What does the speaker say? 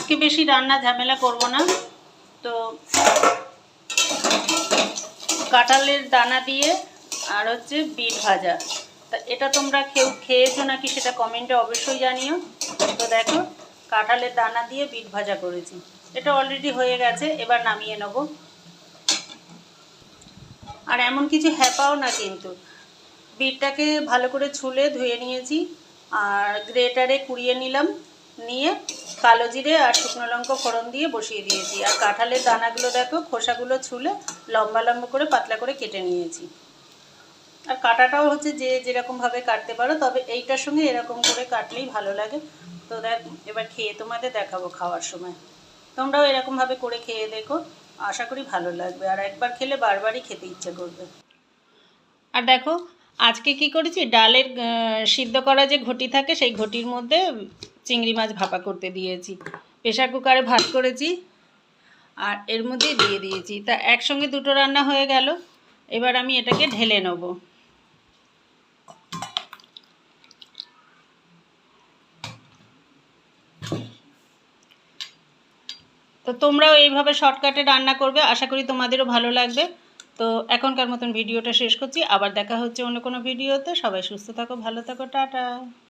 আজকে বেশি রান্না ঝামেলা করব না। তো কাঁঠালের দানা দিয়ে আর হচ্ছে বিট ভাজা। তা এটা তোমরা কেউ খেয়েছো নাকি সেটা কমেন্টে অবশ্যই জানিও। তো দেখো, কাঁঠালের দানা দিয়ে বিট ভাজা করেছি। এটা অলরেডি হয়ে গেছে, এবার নামিয়ে নেব। আর এমন কিছু হ্যাপাও না কিন্তু। বিটটাকে ভালো করে ছুলে ধুয়ে নিয়েছি, আর গ্রেটারে কুড়িয়ে নিলাম, নিয়ে কালো জিরে আর শুকনো লঙ্কা ফোড়ন দিয়ে বসিয়ে দিয়েছি। আর কাঁঠালের দানাগুলো দেখো, খোসাগুলো ছুলে লম্বা লম্বা করে পাতলা করে কেটে নিয়েছি। আর কাটাটাও হচ্ছে যে যেরকমভাবে কাটতে পারো, তবে এইটার সঙ্গে এরকম করে কাটলেই ভালো লাগে। তো দেখ, এবার খেয়ে তোমাদের দেখাবো খাওয়ার সময়। তোমরাও এরকমভাবে করে খেয়ে দেখো, আশা করি ভালো লাগবে। আর একবার খেলে বারবারই খেতে ইচ্ছে করবে। আর দেখো, আজকে কি করেছি? ডালের সিদ্ধ করা যে ঘটি থাকে, সেই ঘটির মধ্যে চিংড়ি মাছ ভাপা করতে দিয়েছি। প্রেশার কুকারে ভাত করেছি আর এর মধ্যে দিয়ে দিয়েছি। তা একসঙ্গে দুটো রান্না হয়ে গেল। এবার আমি এটাকে ঢেলে নেব। তো তোমরাও এইভাবে শর্টকাটে রান্না করবে। আশা করি তোমাদেরও ভালো লাগবে। তো এখনকার মতন ভিডিওটা শেষ করছি। আবার দেখা হচ্ছে অন্য কোনো ভিডিওতে। সবাই সুস্থ থাকো, ভালো থাকো, টাটা।